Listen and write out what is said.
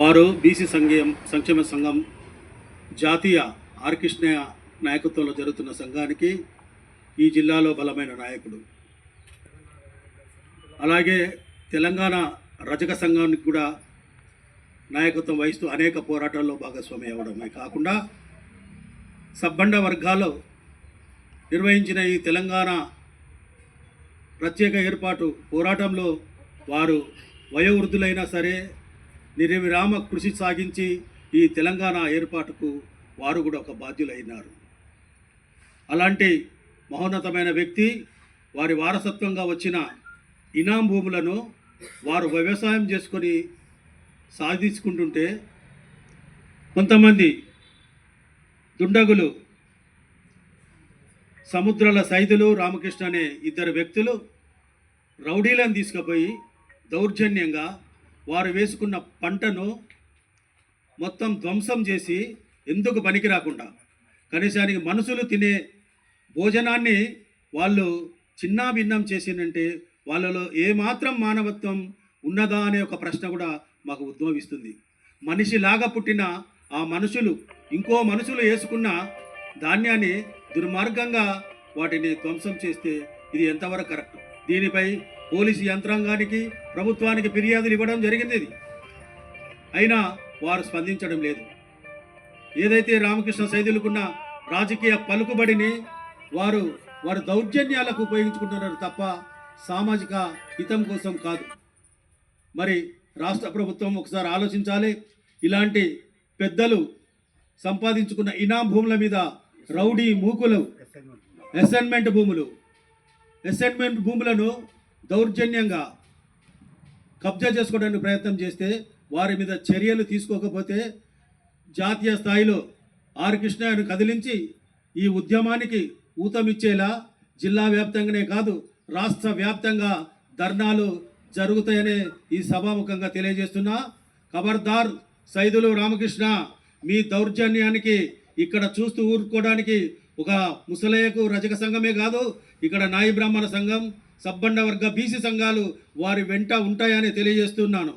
వారు బీసీ సంఘం సంక్షేమ సంఘం జాతీయ ఆర్కృష్ణ నాయకత్వంలో జరుగుతున్న సంఘానికి ఈ జిల్లాలో బలమైన నాయకుడు. అలాగే తెలంగాణ రజక సంఘానికి కూడా నాయకత్వం వహిస్తూ అనేక పోరాటాల్లో భాగస్వామి అవ్వడమే కాకుండా సబ్బండ వర్గాల్లో నిర్వహించిన ఈ తెలంగాణ ప్రత్యేక ఏర్పాటు పోరాటంలో వారు వయోవృద్ధులైనా సరే నిరవిరామ కృషి సాగించి ఈ తెలంగాణ ఏర్పాటుకు వారు కూడా ఒక బాధ్యులైనారు. అలాంటి మహోన్నతమైన వ్యక్తి వారి వారసత్వంగా వచ్చిన ఇనాం భూములను వారు వ్యవసాయం చేసుకొని సాధించుకుంటుంటే కొంతమంది దుండగులు సముద్రాల సైదులు రామకృష్ణ అనే ఇద్దరు వ్యక్తులు రౌడీలను తీసుకుపోయి దౌర్జన్యంగా వారు వేసుకున్న పంటను మొత్తం ధ్వంసం చేసి ఎందుకు పనికి రాకుండా? కనీసానికి మనుషులు తినే భోజనాన్ని వాళ్ళు చిన్నా భిన్నం చేసిందంటే వాళ్ళలో ఏమాత్రం మానవత్వం ఉన్నదా అనే ఒక ప్రశ్న కూడా మాకు ఉద్భవిస్తుంది. మనిషిలాగా పుట్టిన ఆ మనుషులు ఇంకో మనుషులు వేసుకున్న ధాన్యాన్ని దుర్మార్గంగా వాటిని ధ్వంసం చేస్తే ఇది ఎంతవరకు కరెక్ట్? దీనిపై పోలీసు యంత్రాంగానికి ప్రభుత్వానికి ఫిర్యాదులు ఇవ్వడం జరిగింది అయినా వారు స్పందించడం లేదు. ఏదైతే రామకృష్ణ సైదులకున్న రాజకీయ పలుకుబడిని వారు వారు దౌర్జన్యాలకు ఉపయోగించుకుంటున్నారు తప్ప సామాజిక హితం కోసం కాదు. మరి రాష్ట్ర ప్రభుత్వం ఒకసారి ఆలోచించాలి. ఇలాంటి పెద్దలు సంపాదించుకున్న ఇనాం భూముల మీద రౌడీ మూకులు అసైన్మెంట్ భూములు అసైన్మెంట్ భూములను దౌర్జన్యంగా కబ్జా చేసుకోవడానికి ప్రయత్నం చేస్తే వారి మీద చర్యలు తీసుకోకపోతే జాతీయ స్థాయిలో ఆర్ కృష్ణయ్యను కదిలించి ఈ ఉద్యమానికి ఊతమిచ్చేలా జిల్లా వ్యాప్తంగానే కాదు రాష్ట్ర వ్యాప్తంగా ధర్నాలు జరుగుతాయనే ఈ సభాముఖంగా తెలియజేస్తున్నా. ఖబర్దార్ సైదులు రామకృష్ణ మీ దౌర్జన్యానికి ఇక్కడ చూస్తూ ఊరుకోవడానికి ఒక ముసలయ్యకు రజక సంఘమే కాదు ఇక్కడ నాయి బ్రాహ్మణ సంఘం సబ్బండ వర్గ బీసీ సంఘాలు వారి వెంట ఉంటాయని తెలియజేస్తున్నాను.